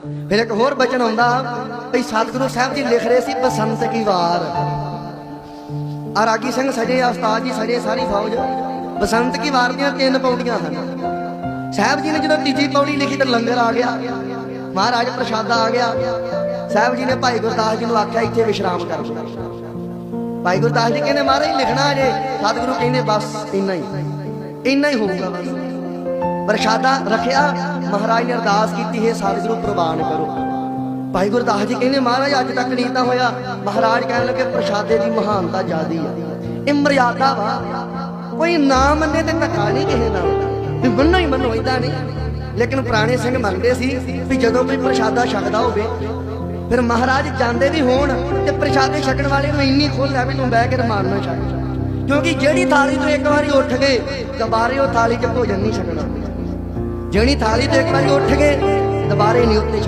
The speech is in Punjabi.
ਫਿਰ ਇੱਕ ਹੋਰ ਬਚਨ ਆਉਂਦਾ, ਭਈ ਸਤਿਗੁਰੂ ਸਾਹਿਬ ਜੀ ਲਿਖ ਰਹੇ ਸੀ ਬਸੰਤ ਕੀ ਵਾਰ। ਆ ਰਾਗੀ ਸਿੰਘ ਸਜੇ ਆ ਉਸਤਾਦ ਜੀ ਸਜੇ ਸਾਰੀ ਫੌਜ। ਬਸੰਤ ਕੀ ਵਾਰ ਦੀਆਂ ਤਿੰਨ ਪੌੜੀਆਂ ਹਨ। ਸਾਹਿਬ ਜੀ ਨੇ ਜਦੋਂ ਤੀਜੀ ਪੌੜੀ ਲਿਖੀ ਤਾਂ ਲੰਗਰ ਆ ਗਿਆ। ਮਹਾਰਾਜ ਪ੍ਰਸ਼ਾਦਾ ਆ ਗਿਆ। ਸਾਹਿਬ ਜੀ ਨੇ ਭਾਈ ਗੁਰਦਾਸ ਜੀ ਨੂੰ ਆਖਿਆ, ਇੱਥੇ ਵਿਸ਼ਰਾਮ ਕਰ। ਭਾਈ ਗੁਰਦਾਸ ਜੀ ਕਹਿੰਦੇ, ਮਹਾਰਾਜ, ਲਿਖਣਾ ਅਜੇ ਸਤਿਗੁਰੂ ਕਹਿੰਦੇ, ਬਸ, ਇੰਨਾ ਹੀ। ਇੰਨਾ ਹੀ ਹੋਊਗਾ ਬਸ। ਪ੍ਰਸ਼ਾਦਾ ਰੱਖਿਆ। ਮਹਾਰਾਜ ਨੇ ਅਰਦਾਸ ਕੀਤੀ, ਹੈ ਸਤਿਗੁਰੂ ਪ੍ਰਵਾਨ ਕਰੋ। ਭਾਈ ਗੁਰਦਾਸ ਜੀ ਕਹਿੰਦੇ, ਮਹਾਰਾਜ, ਅੱਜ ਤੱਕ ਨਹੀਂ ਤਾਂ ਹੋਇਆ। ਮਹਾਰਾਜ ਕਹਿਣ ਲੱਗੇ, ਪ੍ਰਸ਼ਾਦੇ ਦੀ ਮਹਾਨਤਾ ਜ਼ਿਆਦੀ ਆ। ਇਹ ਮਰਿਆਦਾ ਵਾ। ਕੋਈ ਨਾ ਮੰਨੇ ਤੇ ਧੱਕਾ ਨਹੀਂ ਕਿਸੇ ਨਾਲ। ਵੀ ਮੰਨੋ ਹੀ ਮੰਨੋ ਇਦਾਂ ਨਹੀਂ। ਲੇਕਿਨ ਪੁਰਾਣੇ ਸਿੰਘ ਮੰਨਦੇ ਸੀ ਵੀ ਜਦੋਂ ਕੋਈ ਪ੍ਰਸ਼ਾਦਾ ਛਕਦਾ ਹੋਵੇ, ਫਿਰ ਮਹਾਰਾਜ ਜਾਂਦੇ ਵੀ ਹੋਣ ਤੇ ਪ੍ਰਸ਼ਾਦੇ ਛਕਣ ਵਾਲੇ ਨੂੰ ਇੰਨੀ ਖੁੱਲ੍ਹ ਹੈ ਵੀ ਤੂੰ ਬਹਿ ਕੇ ਰਮਾਨ ਨਾਲ ਛਕ। ਕਿਉਂਕਿ ਜਿਹੜੀ ਥਾਲੀ ਤੋਂ ਇੱਕ ਵਾਰੀ ਉੱਠ ਗਏ, ਦੁਬਾਰੇ ਉਹ ਥਾਲੀ 'ਚ ਭੋਜਨ ਨਹੀਂ ਛਕਣਾ। ਜਿਹੜੀ ਥਾਲੀ ਤੋਂ ਇੱਕ ਵਾਰੀ ਉੱਠ ਗਏ ਦੁਬਾਰੇ ਨਹੀਂ ਉੱਤੇ